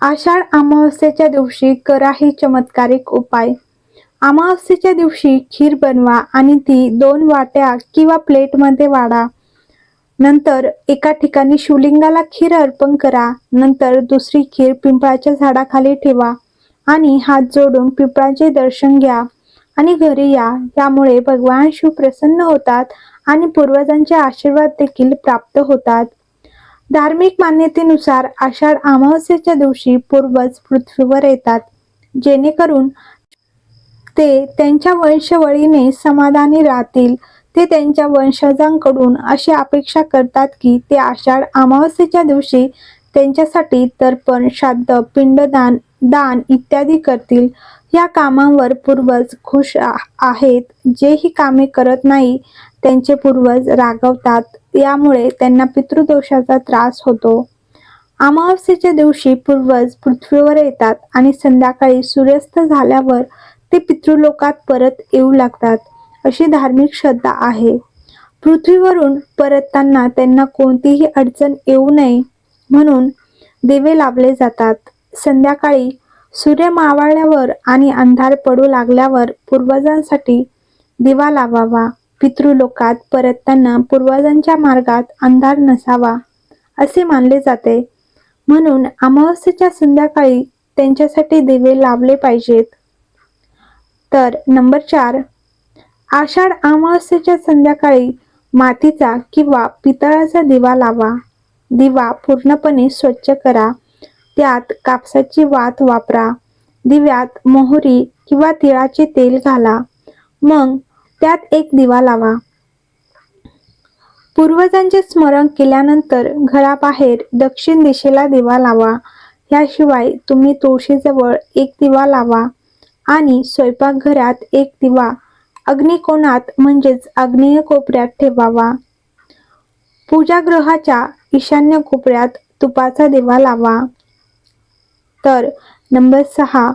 आषाढ अमावस्येच्या दिवशी करा हे चमत्कारिक उपाय. अमावस्येच्या दिवशी खीर बनवा आणि ती दोन वाट्या किंवा प्लेटमध्ये वाढा. नंतर एका ठिकाणी शिवलिंगाला खीर अर्पण करा. नंतर दुसरी खीर पिंपळाच्या झाडाखाली ठेवा आणि हात जोडून पिंपळाचे दर्शन घ्या आणि घरी या. यामुळे भगवान शिव प्रसन्न होतात आणि पूर्वजांचे आशीर्वाद देखील प्राप्त होतात. धार्मिक मान्यतेनुसार आषाढ अमावस्येच्या दिवशी पूर्वज पृथ्वीवर येतात जेणेकरून ते त्यांच्या वंशवळीने समाधानी राहतील. ते त्यांच्या वंशजांकडून अशी अपेक्षा करतात की ते आषाढ अमावस्येच्या दिवशी त्यांच्यासाठी तर्पण श्राद्ध पिंडदान दान इत्यादी करतील. या कामांवर पूर्वज खुश आहेत. जे ही कामे करत नाही त्यांचे पूर्वज रागवतात. यामुळे त्यांना पितृदोषाचा त्रास होतो. अमावस्येच्या दिवशी पूर्वज पृथ्वीवर येतात आणि संध्याकाळी सूर्यास्त झाल्यावर ते पितृलोकात परत येऊ लागतात अशी धार्मिक श्रद्धा आहे. पृथ्वीवरून परतताना त्यांना कोणतीही अडचण येऊ नये म्हणून दिवे लावले जातात. संध्याकाळी सूर्य मावळल्यावर आणि अंधार पडू लागल्यावर पूर्वजांसाठी दिवा लावावा. पितृलोकात परतताना पूर्वजांच्या मार्गात अंधार नसावा असे मानले जाते. म्हणून अमावस्येच्या संध्याकाळी त्यांच्यासाठी दिवे लावले पाहिजेत. तर नंबर चार आषाढ अमावस्येच्या संध्याकाळी मातीचा किंवा पितळाचा दिवा लावा. दिवा पूर्णपणे स्वच्छ करा. त्यात कापसाची वात वापरा. दिव्यात मोहरी किंवा तिळाचे तेल घाला. मग त्यात एक दिवा लावा. पूर्वजांचे स्मरण केल्यानंतर घराबाहेर दक्षिण दिशेला दिवा लावा. याशिवाय तुम्ही तुळशीजवळ एक दिवा लावा आणि स्वयंपाकघरात एक दिवा अग्निकोणात म्हणजेच आग्नेय कोपऱ्यात ठेवावा. पूजागृहाच्या ईशान्य कोपऱ्यात तुपाचा दिवा लावा. तर नंबर सहा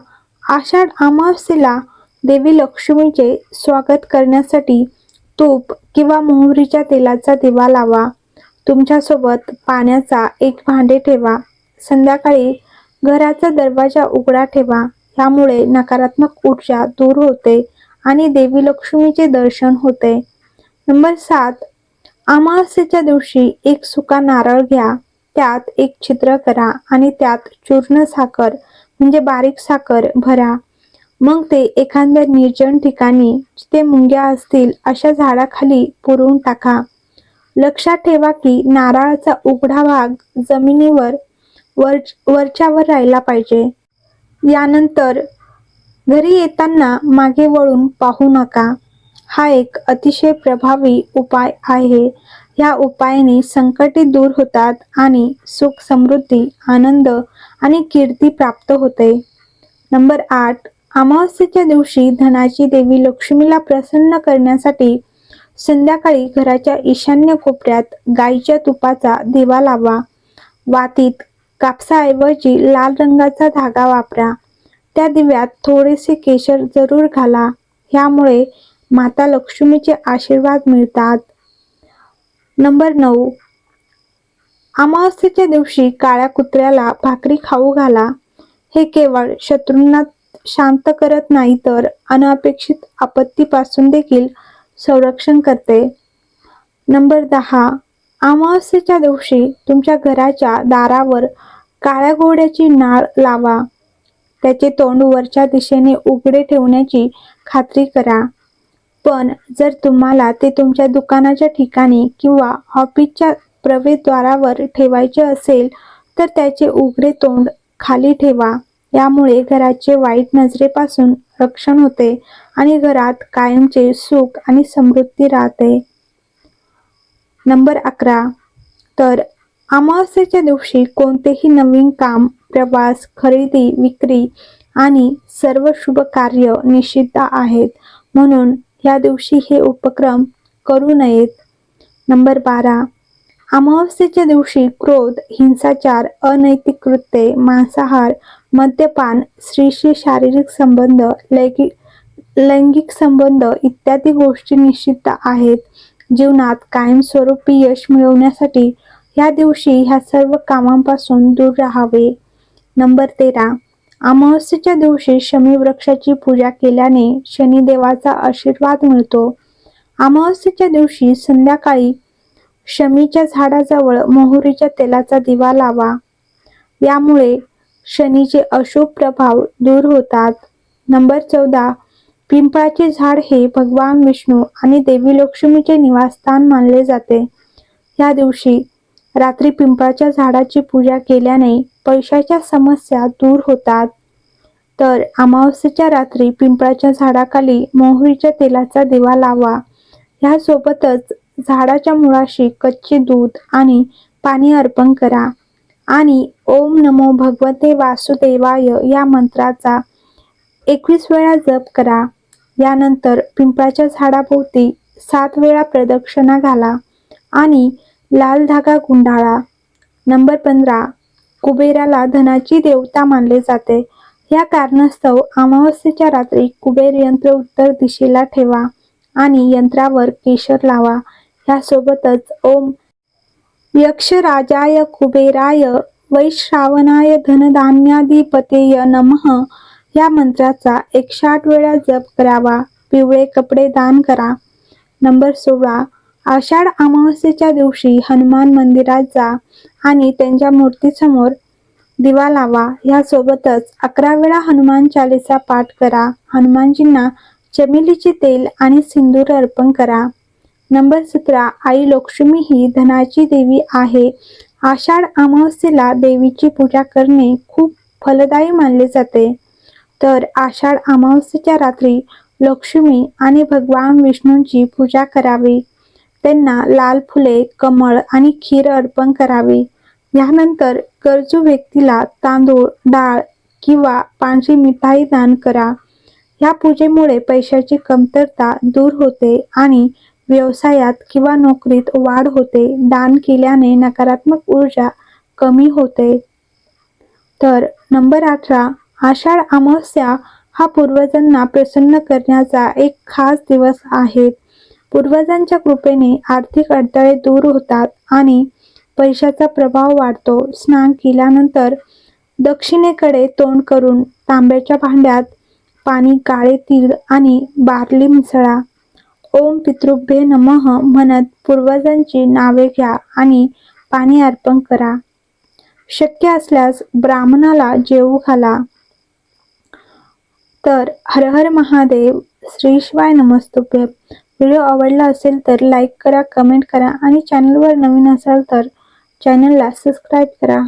आषाढ अमावस्येला देवी लक्ष्मीचे स्वागत करण्यासाठी तूप किंवा मोहरीच्या तेलाचा दिवा लावा. तुमच्यासोबत पाण्याचा एक भांडे ठेवा. संध्याकाळी घराचा दरवाजा उघडा ठेवा. यामुळे नकारात्मक ऊर्जा दूर होते आणि देवी लक्ष्मीचे दर्शन होते. नंबर सात अमावस्येच्या दिवशी एक सुका नारळ घ्या. त्यात एक छिद्र करा आणि त्यात चूर्ण साखर म्हणजे बारीक साखर भरा. मग ते एखाद्या निर्जन ठिकाणी जिथे मुंग्या असतील अशा झाडाखाली पुरवून टाका. लक्षात ठेवा की नारळाचा उघडा भाग जमिनीवर वर वरच्यावर राहिला पाहिजे. यानंतर घरी येताना मागे वळून पाहू नका. हा एक अतिशय प्रभावी उपाय आहे. या उपायाने संकटे दूर होतात आणि सुख समृद्धी आनंद आणि कीर्ती प्राप्त होते. नंबर आठ अमावस्येच्या दिवशी धनाची देवी लक्ष्मीला प्रसन्न करण्यासाठी संध्याकाळी घराच्या ईशान्य कोपऱ्यात गाईच्या तुपाचा दिवा लावा. वातीत कापसाऐवजी लाल रंगाचा धागा वापरा. त्या दिव्यात थोडेसे केशर जरूर घाला. ह्यामुळे माता लक्ष्मीचे आशीर्वाद मिळतात. नंबर नऊ. अमावस्येच्या दिवशी काळ्या कुत्र्याला भाकरी खाऊ घाला. हे केवळ शत्रूंना शांत करत नाही तर अनपेक्षित आपत्तीपासून देखील संरक्षण करते. नंबर दहा. अमावस्येच्या दिवशी तुमच्या घराच्या दारावर काळ्या घोड्याची नाळ लावा. त्याचे तोंड वरच्या दिशेने उघडे ठेवण्याची खात्री करा. पण जर तुम्हाला ते तुमच्या दुकानाच्या ठिकाणी किंवा ऑफिसच्या प्रवेशद्वारावर ठेवायचे असेल तर त्याचे उघडे तोंड खाली ठेवा. यामुळे घराचे वाईट नजरेपासून रक्षण होते आणि घरात कायमचे सुख आणि समृद्धी राहते. नंबर अकरा. तर अमावस्येच्या दिवशी कोणतेही नवीन काम प्रवास खरेदी विक्री आणि सर्व शुभ कार्य निषिद्ध आहेत. म्हणून या दिवशी हे उपक्रम करू नयेत. नंबर बारा. अमावस्येच्या दिवशी क्रोध हिंसाचार अनैतिक कृत्ये मांसाहार मद्यपान स्त्रीशी शारीरिक संबंध लैंगिक लैंगिक संबंध इत्यादी गोष्टी निश्चित आहेत. जीवनात कायमस्वरूपी यश मिळवण्यासाठी ह्या दिवशी ह्या सर्व कामांपासून दूर राहावे. नंबर तेरा. अमावस्येच्या दिवशी शमी वृक्षाची पूजा केल्याने शनिदेवाचा आशीर्वाद मिळतो. अमावस्येच्या दिवशी संध्याकाळी शमीच्या झाडाजवळ मोहरीच्या तेलाचा दिवा लावा. यामुळे शनीचे अशुभ प्रभाव दूर होतात. नंबर चौदा. पिंपळाचे झाड हे भगवान विष्णू आणि देवी लक्ष्मीचे निवासस्थान मानले जाते. या दिवशी रात्री पिंपळाच्या झाडाची पूजा केल्याने पैशाच्या समस्या दूर होतात. तर अमावस्येच्या रात्री पिंपळाच्या झाडाखाली मोहरीच्या तेलाचा दिवा लावा. ह्यासोबतच झाडाच्या मुळाशी कच्चे दूध आणि पाणी अर्पण करा. आणि ओम नमो भगवते वासुदेवाय या मंत्राचा एकवीस वेळा जप करा. यानंतर पिंपळाच्या झाडाभोवती सात वेळा प्रदक्षिणा घाला आणि लाल धागा गुंडाळा. नंबर पंधरा कुबेराला धनाची देवता मानले जाते. या कारणास्तव अमावस्येच्या रात्री कुबेर यंत्र उत्तर दिशेला ठेवा आणि यंत्रावर केशर लावा. यासोबतच ओम यक्षराजाय कुबेराय वैश्रावणाय धनधान्याधिपतेय नमः. या मंत्राचा एकशे आठ वेळा जप करावा. पिवळे कपडे दान करा. नंबर सोळा. आषाढ अमावस्येच्या दिवशी हनुमान मंदिरात जा आणि त्यांच्या मूर्तीसमोर दिवा लावा. यासोबतच अकरा वेळा हनुमान चालीसा पाठ करा. हनुमानजींना चमेलीचे तेल आणि सिंदूर अर्पण करा. नंबर सतरा आई लक्ष्मी ही धनाची देवी आहे. आषाढ अमावस्येला देवीची पूजा करणे खूप फलदायी मानले जाते. तर आषाढ अमावस्येच्या रात्री लक्ष्मी आणि भगवान विष्णूंची पूजा करावी. त्यांना लाल फुले कमळ आणि खीर अर्पण करावी. यानंतर गरजू व्यक्तीला तांदूळ डाळ किंवा पांढरी मिठाई दान करा. या पूजेमुळे पैशाची कमतरता दूर होते आणि व्यवसायात किंवा नोकरीत वाढ होते दान केल्याने नकारात्मक ऊर्जा कमी होते. तर नंबर अठरा आषाढ अमावस्या हा पूर्वजांना प्रसन्न करण्याचा एक खास दिवस आहे. पूर्वजांच्या कृपेने आर्थिक अडथळे दूर होतात आणि पैशाचा प्रभाव वाढतो. स्नान केल्यानंतर दक्षिणेकडे तोंड करून तांब्याच्या भांड्यात पाणी काळे तीळ आणि बार्ली मिसळा. ओम पितृभ्ये नमः. म्हणत पूर्वजांची नावे घ्या आणि पाणी अर्पण करा. शक्य असल्यास ब्राह्मणाला जेवू घाला. तर हर हर महादेव श्री शिवाय नमस्तुभ्य. व्हिडिओ आवडला असेल तर लाईक करा कमेंट करा आणि चॅनलवर नवीन असाल तर चॅनलला सबस्क्राईब करा.